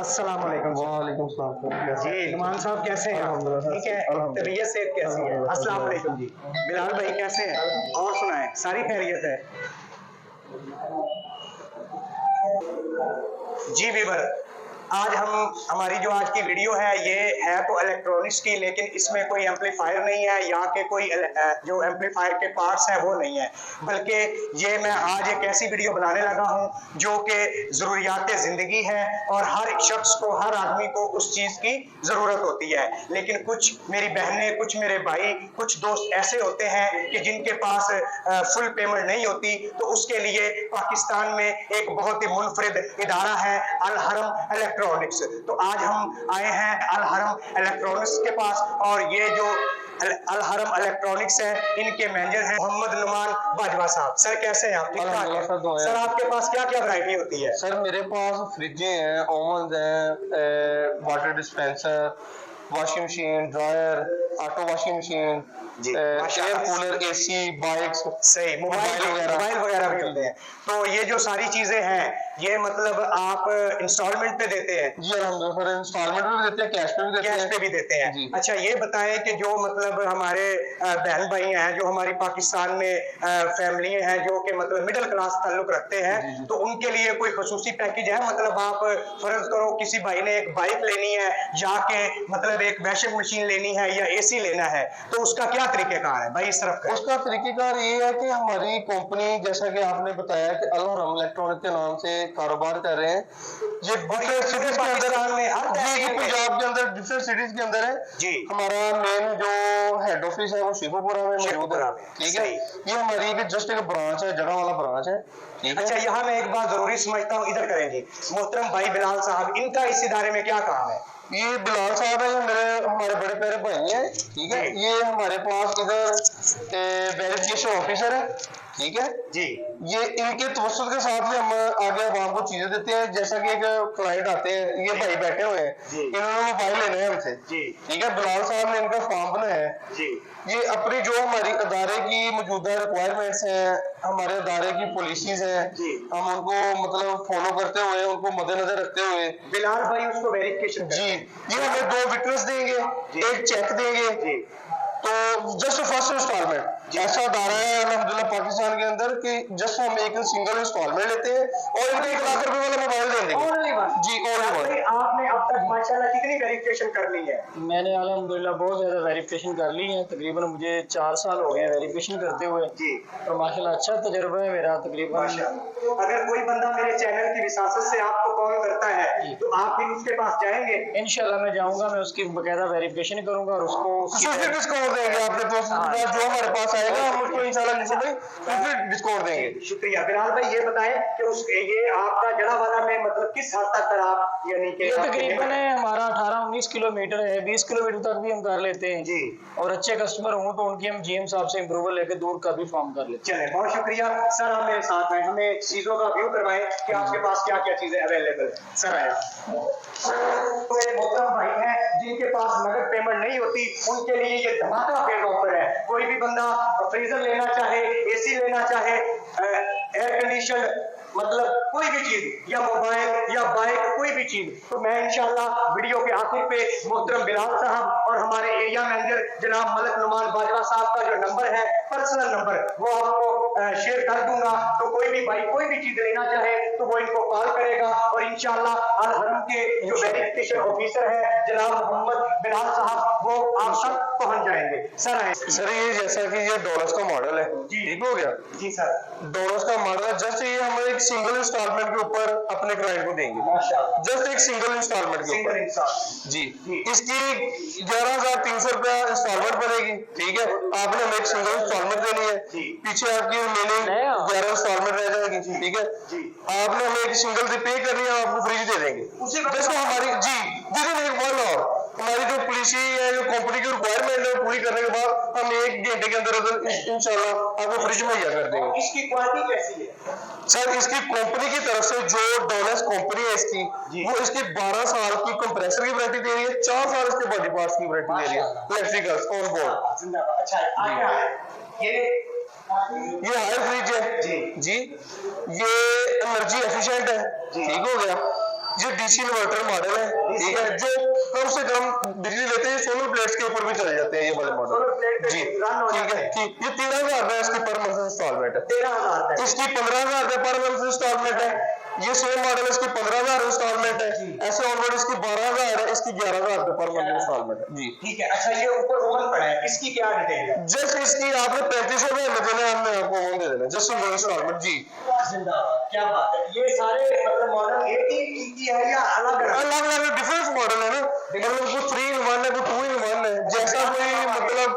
अस्सलाम वालेकुम वालेकुम सलाम। जी नुमान साहब कैसे हैं ठीक है? तबीयत से कैसी है? अस्सलाम वालेकुम। जी बिलाल भाई कैसे हैं? और सुनाएँ सारी खैरियत है। जी बीबर आज हम, हमारी जो आज की वीडियो है, ये है तो इलेक्ट्रॉनिक्स की, लेकिन इसमें कोई एम्पलीफायर नहीं है, यहाँ के कोई जो एम्पलीफायर के पार्ट्स हैं, वो नहीं है। बल्कि ये मैं आज एक ऐसी वीडियो बनाने लगा हूँ, जो कि ज़रूरियात ज़िंदगी है, और हर शख्स को, हर आदमी को उस चीज़ की ज़रूरत होती है। लेकिन कुछ मेरी बहनें, कुछ मेरे भाई, कुछ दोस्त ऐसे होते हैं कि जिनके पास फुल पेमेंट नहीं होती तो उसके लिए पाकिस्तान में एक बहुत ही मुनफरद इदारा है अल हरम इलेक्ट्रॉनिक्स तो आज हम आए हैं अल हरम इलेक्ट्रॉनिक्स के पास और ये जो अल अल हरम इलेक्ट्रॉनिक्स है इनके मैनेजर हैं मोहम्मद नुमान बाजवा साहब। सर कैसे हैं आप? सर, आपके पास क्या क्या वैरायटी होती है? सर मेरे पास फ्रिजें हैं ओवन हैं water dispenser washing machine dryer auto washing machine air. Cooler AC bikes सही मोबाइल मोबाइल वगैरह। भी होते हैं। तो ये जो सारी चीज़ें हैं ये मतलब आप इंस्टॉलमेंट पे देते हैं? जी अलहमदुलिल्लाह सर इंस्टॉलमेंट में भी देते हैं कैश पे भी देते कैश हैं। पे भी देते हैं। अच्छा ये बताएँ कि जो मतलब हमारे बहन भाई हैं जो हमारी पाकिस्तान में फैमिली हैं जो कि मतलब मिडिल क्लास ताल्लुक रखते हैं। तो उनके लिए कोई खसूसी पैकेज है? मतलब आप फ़र्ज़ करो किसी भाई ने एक बाइक लेनी है या के मतलब एक वॉशिंग मशीन लेनी है या एसी लेना है तो उसका क्या तरीकेकार है भाई इस तरफ़ का उसका तरीकेकार ये है कि हमारी कंपनी जैसा कि आपने बताया कि अलहरम इलेक्ट्रॉनिक के नाम से कारोबार कर रहे हैं। ये डिफरेंट सिटीज़ के अंदर जी पंजाब के अंदर डिफरेंट सिटीज़ के अंदर है। जी। हमारा मेन जो हेड ऑफ़िस है वो शिवपुरा में मौजूद है। में, ठीक है? ये हमारी एक जस्ट एक ब्रांच है जगह वाला ब्रांच है? अच्छा यहाँ मैं एक बात ज़रूरी समझता हूँ इधर करें जी। मोहतरम भाई बिलाल साहब इनका इस इदारे में क्या काम है? ये बिलाल साहब है ये मेरे हमारे बड़े प्यारे भाई हैं ठीक है? ये हमारे पास इधर वेरिफिकेशन ऑफिसर है। ठीक है? जी। ये इनके तवसत के साथ ही हम आगे आवाम को चीज़ें देते हैं जैसा कि एक क्लाइंट आते हैं ये भाई बैठे हुए हैं। इन्होंने मोबाइल लेने हैं हमसे। ठीक है? बिलाल साहब ने इनका फॉर्म बनाया है। जी। ये अपनी जो हमारी अदारे की मौजूदा रिक्वायरमेंट्स हैं हमारे अदारे की पॉलिसीज़ हैं हम उनको मतलब फॉलो करते हुए उनको मद्देनजर रखते हुए। बिलाल भाई उसको वेरिफिकेशन जी। ये हमें दो विटनेस देंगे एक चेक देंगे। तो जस्ट फ़र्स्ट इंस्टॉलमेंट ऐसा अदारा है अलहमदुल्ला पाकिस्तान के अंदर कि जस्ट हम एक सिंगल इंस्टॉलमेंट लेते हैं और इनको एक लाख रुपए वाला मोबाइल दे देंगे. जी ओनली वन आपने अब तक माशाल्लाह कितनी वेरिफिकेशन कर ली है? मैंने अल्हम्दुलिल्लाह बहुत ज़्यादा वेरिफिकेशन कर ली है। तकरीबन मुझे चार साल हो गए हैं वेरिफिकेशन करते हुए। जी। और माशाल्लाह अच्छा तजुर्बा है मेरा तकरीबन। अगर कोई बंदा मेरे चैनल की विसासत से आपको कॉल करता है तो आप फिर उसके पास जाएँगे? इंशाल्लाह मैं जाऊँगा मैं उसकी बकायदा वेरिफिकेशन करूँगा और उसको फिर डिस्काउंट देंगे आपने? तो जो हमारे पास आएगा हम उसको इंशाल्लाह भाई फिर डिस्काउंट देंगे। शुक्रिया बिलाल भाई ये बताएँ कि उस ये आपका जड़ा वाला में मतलब किस हद तक आप यानी कि तकरीबन है। हमारा 18-19 किलोमीटर है 20 किलोमीटर तक भी हम कर लेते हैं। जी। और अच्छे कस्टमर हों तो उनकी हम जीएम साहब से अप्रूवल लेके दूर का भी फॉर्म कर लेते चले बहुत शुक्रिया। सर आप मेरे साथ हैं हमें चीज़ों का व्यू करवाएँ कि आपके पास क्या क्या चीज़ें अवेलेबल है। सर आया तो मोहतरम भाई हैं जिनके पास नगद पेमेंट नहीं होती उनके लिए ये धमाका फ़ेज़ ऑफ़र है। कोई भी बंदा फ्रीजर लेना चाहे एसी लेना चाहे एयर कंडीशन मतलब कोई भी चीज़ या मोबाइल या बाइक कोई भी चीज़। तो मैं इंशाल्लाह वीडियो के आखिर पे मोहतरम बिलाल साहब और हमारे एरिया मैनेजर जनाब मलक नुमान बाजवा साहब का जो नंबर है पर्सनल नंबर वो आपको शेयर कर दूँगा। तो कोई भी भाई कोई भी चीज़ लेना चाहे तो वो इनको कॉल करेगा और इंशाल्लाह अल हरम के जो वेरिफिकेशन ऑफिसर है जनाब मोहम्मद बिलाल साहब वो आप तक पहुँच जाएँगे। सर आए। सर ये जैसा कि ये डॉलर्स का मॉडल है। जी। ठीक हो गया? जी सर। डॉलर्स का मॉडल है जस्ट ये हम एक सिंगल इंस्टॉलमेंट के ऊपर अपने क्लाइंट को देंगे। जस्ट एक सिंगल इंस्टॉलमेंट के ऊपर। जी। जी। इसकी ग्यारह हज़ार तीन सौ रुपया इंस्टॉलमेंट बनेगी ठीक है? आपने हमें एक सिंगल इंस्टॉलमेंट देनी है। पीछे आपकी रिमेनिंग ग्यारह इंस्टॉलमेंट रह जाएगी ठीक है? आपने हमें एक सिंगल पे करनी है आपको फ्रिज दे देंगे। उसी वक्त जैसे हमारी जी। दीदी एक वन और हमारी जो पॉलिसी है जो कंपनी की रिक्वायरमेंट है वो पूरी करने के बाद हम एक घंटे के अंदर अंदर इंशाल्लाह आपको फ्रिज मुहैया कर देंगे। इसकी क्वालिटी कैसी है? सर इसकी कंपनी की तरफ़ से जो डॉलर्स कंपनी है इसकी वो इसकी 12 साल की कंप्रेसर की वारंटी दे रही है चार साल इसके बॉडी पार्ट्स की वारंटी दे रही है। इलेक्ट्रिकल्स ऑन बोर्ड अच्छा ये ये हायर फ्रिज है। जी। ये एनर्जी एफिशिएंट है। ठीक हो गया। ये डीसी इन्वर्टर मॉडल है ठीक है जो कम से कम बिजली लेते हैं सोलर प्लेट्स के ऊपर भी चले जाते हैं ये वाले मॉडल जी ठीक है ठीक ये तेरह हज़ार रुपए इसकी पर मंथ इंस्टॉलमेंट है तेरह हज़ार इसकी पंद्रह हज़ार रुपए पर मंथ इंस्टॉलमेंट है। ये सेम मॉडल इसकी पंद्रह हज़ार इंस्टॉलमेंट है। ऐसे ऑनवर्ड इसकी बारह हज़ार है इसकी ग्यारह हज़ार पर मंथ इंस्टॉलमेंट है। जी। ठीक है अच्छा ये ऊपर ओवन पड़ा है इसकी क्या डिटेल है? जस्ट इसकी आपने पैंतीस रुपए में देना हमने आपको ओवन दे देना जस्ट सिंगल इंस्टॉलमेंट जी। क्या बात है। ये सारे मतलब मॉडल एक ही की है या अलग अलग? अलग अलग डिफरेंट मॉडल है ना। मतलब कुछ थ्री इन वन है कुछ टू इन वन है। जैसा कोई मतलब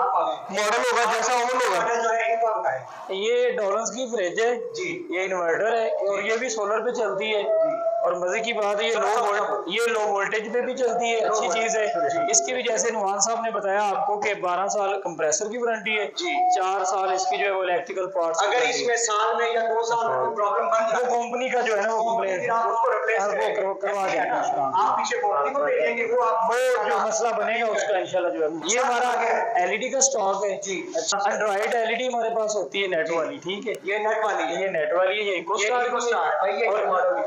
मॉडल होगा जैसा ओवन होगा। है। ये डॉलर्स की फ्रिज है। जी। ये इन्वर्टर है और ये भी सोलर पे चलती है। और मज़े की बात है ये लो ये लो वोल्टेज पे भी चलती है अच्छी चीज़ है। इसकी भी जैसे नुमान साहब ने बताया आपको कि 12 साल कंप्रेसर की वारंटी है। चार साल इसकी जो है वो इलेक्ट्रिकल पार्ट अगर इसमें साल में या दो साल में प्रॉब्लम बन वो कंपनी का जो है ना वो कंप्लेंट हाँ, वो करवा- ऐसे है आप पीछे को वो आप वो जो मसला बनेगा उसका इंशाल्लाह जो है। ये हमारा एलईडी का स्टॉक है। जी। एंड्रॉइड एलईडी हमारे पास होती है नेट वाली ठीक है? ये नेट वाली ये नेट वाली है ये इको स्टार और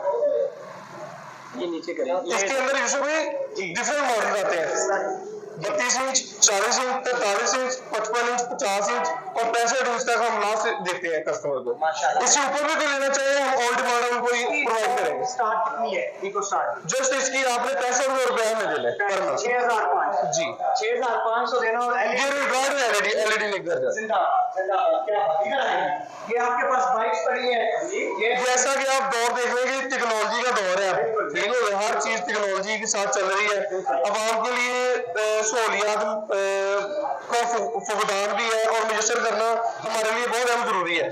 ये नीचे करें। इसके अंदर इसमें डिफरेंट मॉडल आते हैं। बत्तीस इंच चालीस इंच तैतालीस इंच पचपन इंच पचास इंच और पैंसठ इंच तक हम लास्ट देते हैं कस्टमर को। इससे ऊपर भी कोई लेना चाहिए हम ऑल डिमांड को प्रोवाइड करेंगे। स्टार्ट कितनी है? इको स्टार्ट जस्ट इसकी आपने पैंसठ रुपए देने छह हज़ार पाँच। जी। छह हज़ार पाँच सौ देना और ये है एलईडी एलईडी लिख कर आपके पास बाइक्स पड़ी है। जैसा कि आप दौर देख रहे हैं कि टेक्नोलॉजी का दौर है। ठीक हो हर चीज़ टेक्नोलॉजी के साथ चल रही है। आवाम के लिए सहूलियात का फुकदान भी है और मुयसर करना हमारे लिए बहुत अहम ज़रूरी है।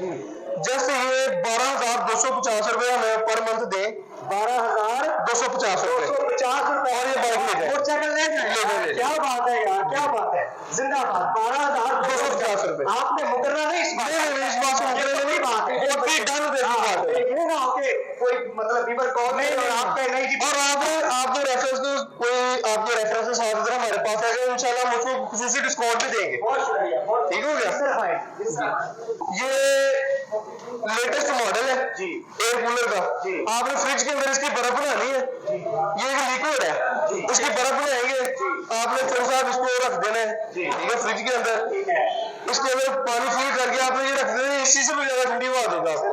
जैसे ये बारह हज़ार दो सौ पचास रुपए हमें पर मंथ दे बारह हज़ार दो सौ पचास रुपए। पचास रुपए। और ये बाइक ले। मोटरसाइकिल ले जाए, क्या बात है यार क्या बात है। जिंदाबाद बारह हज़ार दो सौ पचास रुपए। आपने मुकर्रा नहीं इस बात नहीं, नहीं, इस बात से मुकर्रा नहीं, बात है डन है। आपके कोई मतलब कॉल नहीं और आपके नहीं। जी और आप आपके रेफरेंस कोई आपके रेफरेंस हमारे पास आएगा इंशाल्लाह हम उसको खुसूसी डिस्काउंट भी देंगे। बहुत शुक्रिया बहुत ठीक हो गया? ये लेटेस्ट मॉडल है? जी। एयर कूलर का? जी। आपने फ्रिज के अंदर इसकी बर्फ़ बनानी है? ये एक लिक्विड है? जी। इसकी बर्फ़ बनाएँगे? आपने चौक साहब इसको रख देना है। ठीक है फ्रिज के अंदर? इसके अंदर पानी फिल करके आपने ये रख देना है। इसी से भी ज़्यादा ठंडी हवा देगा आपको।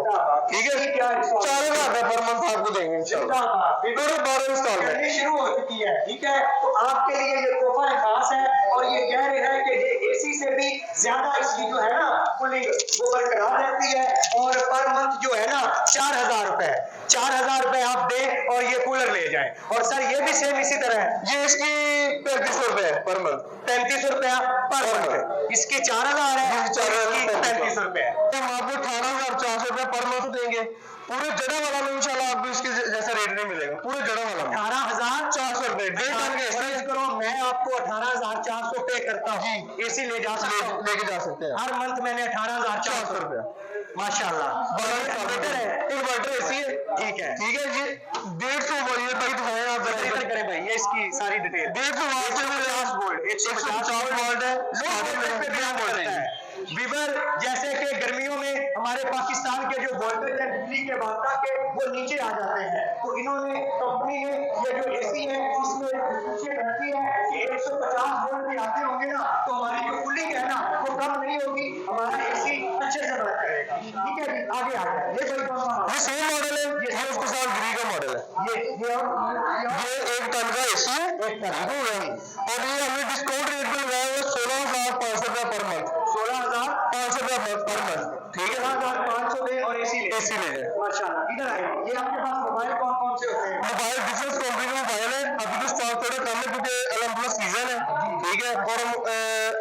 ठीक है? चार हज़ार रुपए पर मंथ आपको देंगे इंशाल्लाह जिंदाबाद टोटल बारह इंस्टॉलमेंट शुरू हो चुकी है ठीक है? तो आपके लिए ये तोहफा खास है और ये कह रहे हैं कि ये एसी से भी ज़्यादा इसकी जो है ना कूलिंग वो बरकरार रहती है और पर मंथ जो है ना चार हज़ार रुपए चार हज़ार रुपए आप दें और ये कूलर ले जाएँ। और सर ये भी सेम इसी तरह है। ये इसकी पैंतीस रुपए पर मंथ। पैंतीस रुपया पर मंथ। इसकी चार हज़ार है। चार हज़ार, पैंतीस रुपए। है हम आपको अठारह हज़ार चार सौ रुपए पर मंथ देंगे। पूरे जड़ा वाला में इंशाल्लाह आपको इसके जैसा रेट नहीं मिलेगा। पूरे जड़ा वाला में। अठारह हज़ार चार सौ रुपए। करो मैं आपको अठारह हज़ार चार सौ पे करता हूँ। जी। एसी ले जा सकता लेके जा सकते हैं। हर मंथ मैंने अठारह हज़ार चार सौ रुपया। माशाल्लाह। इन्वर्टर है। इन्वर्टर एसी है। ठीक है ठीक है। ये डेढ़ सौ ये भाई दिखाएँ आप जरा इधर इधर करें भाई ये इसकी सारी डिटेल सौ वाट पचास वोल्ट एक सौ पचास वोल्ट है है। विवर जैसे कि गर्मियों में हमारे पाकिस्तान के जो वोल्टेज है बिजली के मात्रा के वो नीचे आ जाते हैं। तो इन्होंने कंपनी ने ये जो एसी है इसमें रखी है कि 150 वोल्ट भी आते होंगे ना तो हमारी जो कूलिंग है ना वो कम नहीं होगी हमारा एसी अच्छे से वर्क करेगा। ठीक है जी आगे आ जाए। ये कोई सेम मॉडल साथ ग्री का मॉडल है। ये ये ये एक टन का एसी है। हो। और ये हमने डिस्काउंट रेट पे लगाया हुआ सोलह हज़ार पाँच सौ रुपया पर मंथ सोलह हज़ार पाँच सौ रुपया पर मंथ ठीक है? हज़ार पाँच सौ दे और एसी ले। एसी ले माशाल्लाह इधर आए। ये आपके पास मोबाइल कौन कौन से होते हैं? मोबाइल डिफरेंट कंपनी का मोबाइल है। अभी तो स्टॉक थोड़ा कम है क्योंकि अलहमदुल्ला सीज़न है। ठीक है? और हम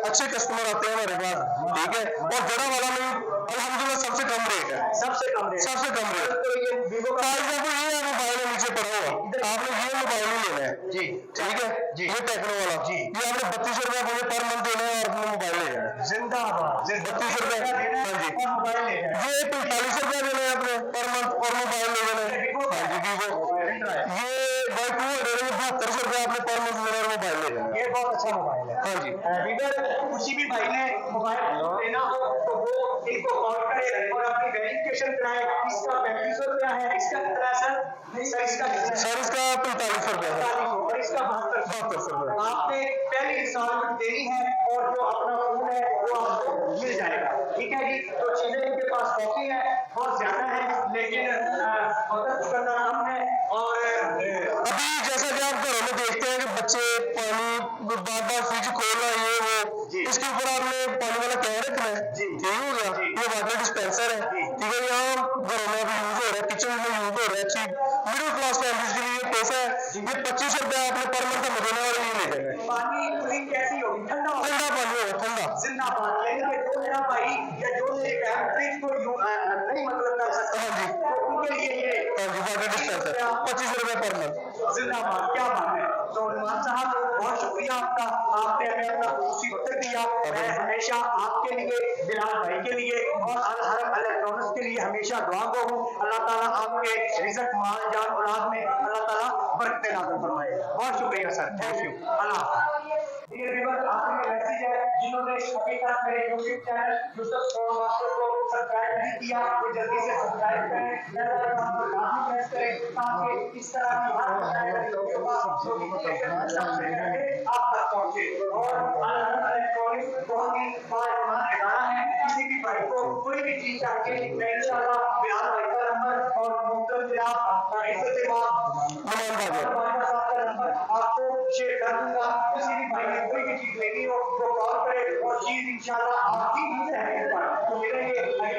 अच्छे कस्टमर आते हैं हमारे पास। ठीक है? और जड़ा वाला में अलहमदुल्ला सबसे कम रेट है। सबसे कम रेट सबसे कम रेट जी ठीक है? जी। ये टेक्नो वाला। जी। ये आपने बत्तीस रुपया मुझे पर मंथ देना है और अपना मोबाइल ले जाना जिंदाबाद। बत्तीस रुपए। हाँ जी। मोबाइल ले ये पैंतालीस रुपया देना है आपने पर मंथ और मोबाइल ले जाना है। हाँ जी वीवो ये बाई टू हंड्रेड में बहत्तर सौ रुपया आपने पर मंथ लेना और मोबाइल ले जाना ये बहुत अच्छा मोबाइल है। हाँ जी। किसी भी भाई ने मोबाइल लेना हो। वो इनको कॉल करे। और अपनी वेरिफिकेशन कराएँ इसका पैंतीस सौ रुपया है? इसका कितना सर सर इसका सर इसका पैंतालीस सौ रुपया है। और इसका बहत्तर बहत्तर सौ रुपया। आपने पहली इंस्टॉलमेंट देनी है और जो अपना फ़ोन है वो आपको मिल जाएगा। ठीक है जी? तो चीज़ें इनके पास काफ़ी है बहुत ज़्यादा है लेकिन मदद करना कम है और अभी जैसा कि आप घरों में देखते हैं कि बच्चे पानी बार बार फ्रिज खोल रहा है। इसके ऊपर आपने पानी वाला कैन रखना है। ये हो। गया ये वाटर डिस्पेंसर है। ठीक है यहाँ घरों में भी यूज़ हो रहा है किचन में यूज़ हो रहा है मिडिल क्लास फैमिलीज़ के लिए तोहफा है। ये पच्चीस रुपया आपने पर मंथ में देना और ये ले जाएँगे पानी पूरी कैसी होगी? ठंडा पानी होगा ठंडा। लेकिन ये जो मेरा भाई या जो फ्रिज को अ, नहीं मतलब कर सकता। हाँ जी। तो उनके लिए ये हाँ। जी वाटर डिस्पेंसर पच्चीस रुपया। पर मंथ जिंदाबाद क्या बात है। तो नुमान साहब बहुत शुक्रिया आपका। आपने हमें अपना खूबसूरती वक्त दिया मैं हमेशा आपके लिए बिलाल भाई के लिए और अल हरम इलेक्ट्रॉनिक्स के लिए हमेशा दुआ को हूँ। अल्लाह ताला आपके रिज़ल्ट माल जान औलाद में अल्लाह ताला बरकत नाज़िल फरमाए। बहुत शुक्रिया, सर। थैंक यू अल्लाह ये है जिन्होंने अभी तक मेरे यूट्यूब चैनल यूसुफ मास्टर को सब्सक्राइब नहीं किया। वो जल्दी से सब्सक्राइब करें को प्रेस करें, ताकि इस तरह की पहले आप तक पहुँचे। और ही किसी भी भाई को कोई भी चीज़ चाहिए, मैं इंशाल्लाह का नंबर और जनाब इज़्ज़त इमाम नुमान बाज़ार आपका नंबर आपको शेयर कर दूँगा किसी भी भाई ने कोई भी चीज़ लेनी हो तो कॉल करे और चीज़ इंशाल्लाह आपकी ही रहेगी